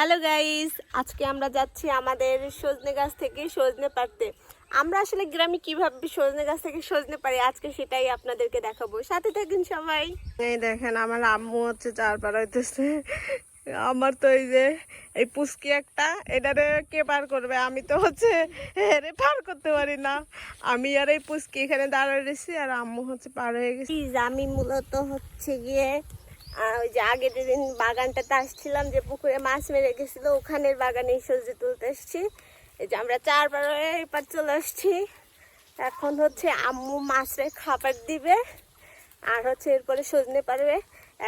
Hello guys আজকে আমরা যাচ্ছি আমাদের সজনে গাছ থেকে সজনে পারতে আমরা আসলে গ্রামে কীভাবে সজনে গাছ থেকে সজনে পারি আজকে সেটাই আপনাদেরকে দেখাবো। সাথে থাকুন সবাই। এই দেখেন আমার আম্মু হচ্ছে চার হইতেছে। আমার তো এই যে এই পুস্কি একটা এটারে কে পার করবে? আমি তো হচ্ছে হেরে পার করতে পারি না। আমি আর এই পুচকি এখানে দাঁড়িয়ে রয়েছি আর আম্মু হচ্ছে পার হয়ে গেছি। আমি মূলত হচ্ছে গিয়ে ওই যে আগের দিন বাগানটাতে আসছিলাম যে পুকুরে মাছ মেরে গেছিল, ওখানের বাগানে সবজি তুলতে এসছি। এই যে আমরা চারবার এবার চলে আসছি। এখন হচ্ছে আম্মু মাছরে খাবার দিবে, আর হচ্ছে এরপরে সজনে পারবে।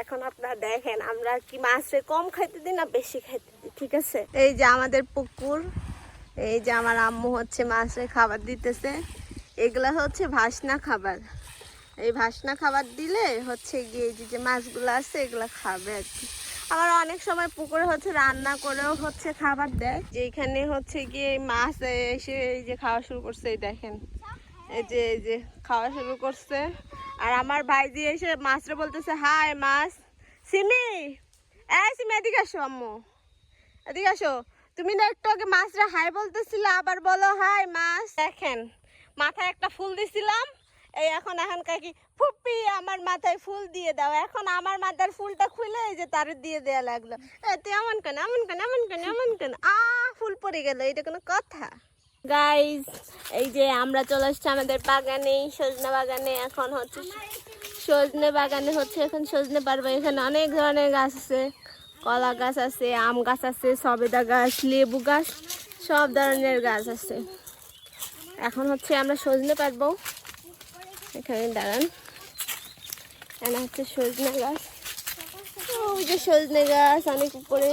এখন আপনারা দেখেন, আমরা কি মাছরে কম খাইতে দিই না বেশি খাইতে দিই, ঠিক আছে? এই যে আমাদের পুকুর, এই যে আমার আম্মু হচ্ছে মাছরে খাবার দিতেছে। এগুলা হচ্ছে ভাসনা খাবার। এই ভাসনা খাবার দিলে হচ্ছে গিয়ে যে যে মাছগুলো আছে, এগুলো খাবে আর কি। আবার অনেক সময় পুকুরে হচ্ছে রান্না করেও হচ্ছে খাবার দেয়। যেখানে হচ্ছে গিয়ে মাছ এসে এই যে খাওয়া শুরু করছে, এই দেখেন। এই যে এই যে খাওয়া শুরু করছে। আর আমার ভাই দিয়ে এসে মাছরে বলতেছে, হাই মাছ, সিমি, এই সিমি, এদিকে আসো আম্মু। এদিকে আসো। তুমি না একটু আগে মাছরা হাই বলতেছিলে, আবার বলো, হাই মাছ। দেখেন, মাথায় একটা ফুল দিছিলাম। এই এখন এখন কাকি ফুপি, আমার মাথায় ফুল দিয়ে দাও। এখন আমার মাথার ফুলটা খুলে এই যে তার দিয়ে দেয়া লাগল। তুই এমন কেন? এমন কেন? এমন কেন? এমন কেন? আ, ফুল পড়ে গেল। এটা কোনো কথা? গাইজ এই যে আমরা চলে আসছি আমাদের বাগানে, সজনে বাগানে। এখন হচ্ছে সজনে বাগানে হচ্ছে এখন সজনে পারবে। এখানে অনেক ধরনের গাছ আছে। কলা গাছ আছে, আম গাছ আছে, সবেদা গাছ, লেবু গাছ, সব ধরনের গাছ আছে। এখন হচ্ছে আমরা সজনে পারব। এখানে দাঁড়ান। এখানে হচ্ছে সজনে গাছ। ওই যে সজনে গাছ অনেক উপরে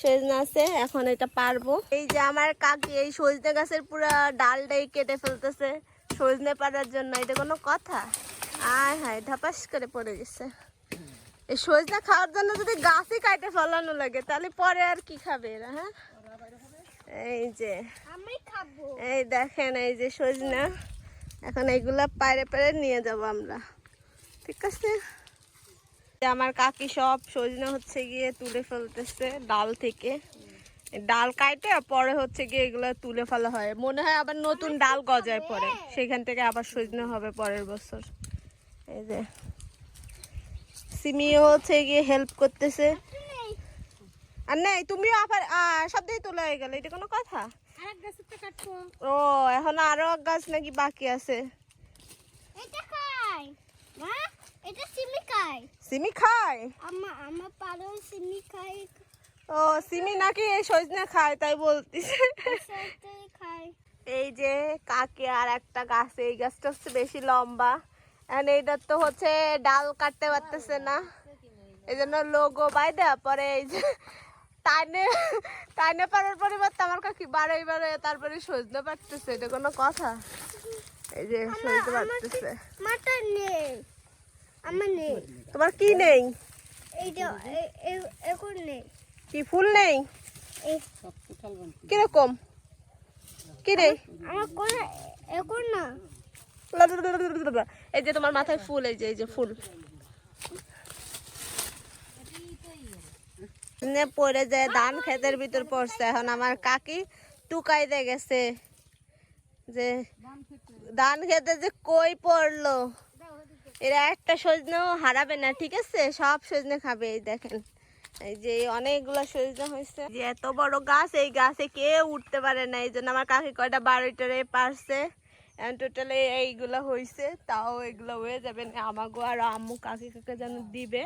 সজনে আছে। এখন এটা পারব। এই যে আমার কাকি এই সজনে গাছের পুরো ডালটাই কেটে ফেলতেছে সজনে পাড়ার জন্য। এটা কোনো কথা? আয় হায় ধাপাস করে পড়ে গেছে। এই সজনে খাওয়ার জন্য যদি গাছই কাটে ফলানো লাগে তাহলে পরে আর কি খাবে এরা হ্যাঁ? এই যে আমি এই দেখেন এই যে সজনা। এখন এইগুলা পায়রে পায়রে নিয়ে যাব আমরা। ঠিক আছে? যে আমার কাকি সব সজনে হচ্ছে গিয়ে তুলে ফেলতেছে ডাল থেকে। ডাল কাটে পরে হচ্ছে গিয়ে এগুলো তুলে ফেলা হয়। মনে হয় আবার নতুন ডাল গজায় পরে। সেখান থেকে আবার সজনে হবে পরের বছর। এই যে সিমিও হচ্ছে গিয়ে হেল্প করতেছে। আর নেই তুমিও আবার সব দিয়ে তোলা হয়ে গেল। এটা কোনো কথা? ও এখন আরও এক গাছ নাকি বাকি আছে। এটা খাই মা এটা সিমি খাই সিমি খায়? আমা আমার পারো সিমি খাই। ও সিমি নাকি এই সজনে খায় তাই বলতিছে। এই যে কাকে আর একটা গাছ এই গাছটা হচ্ছে বেশি লম্বা। এখন এইটার তো হচ্ছে ডাল কাটতে পারতেছে না। এই জন্য লোগো বাইদা পরে এই যে টানে টানে পারার পরিবর্তে আমার কাকি বাড়াই বাড়াই তারপরে সজনে পারতেছে এটা কোনো কথা? এই যে সজনে পারতেছে। মাটা নেই। আমার নেই। তোমার কি নেই? এইটা এ- এ- এখন নেই। কি ফুল নেই? এই কীরকম? কি নেই? আমার কোনো এখন না। এই যে তোমার মাথায় ফুল এই যে এই যে ফুল। নে পড়ে যায়, ধান ক্ষেতের ভিতর পড়ছে। এখন আমার কাকি টুকাই দিয়ে গেছে যে, ধান খেতে যে কই পড়ল? এরা একটা সজনেও হারাবে না, ঠিক আছে? সব সজনে খাবে, এই দেখেন। এই যে অনেকগুলো সজনে হয়েছে। যে এত বড় গাছ, এই গাছে কেউ উঠতে পারে না। এই জন্য আমার কাকি কয়টা বারোটারে পারছে। টোটালি এইগুলো হয়েছে তাও এগুলো হয়ে যাবে না। আমাগো আর আম্মু কাকি কাকে যেন দিবে।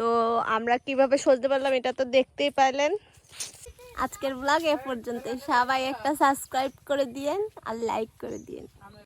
তো আমরা কীভাবে সজতে পারলাম এটা তো দেখতেই পাইলেন আজকের ব্লগ এ পর্যন্ত সবাই একটা সাবস্ক্রাইব করে দিয়েন আর লাইক করে দিয়েন।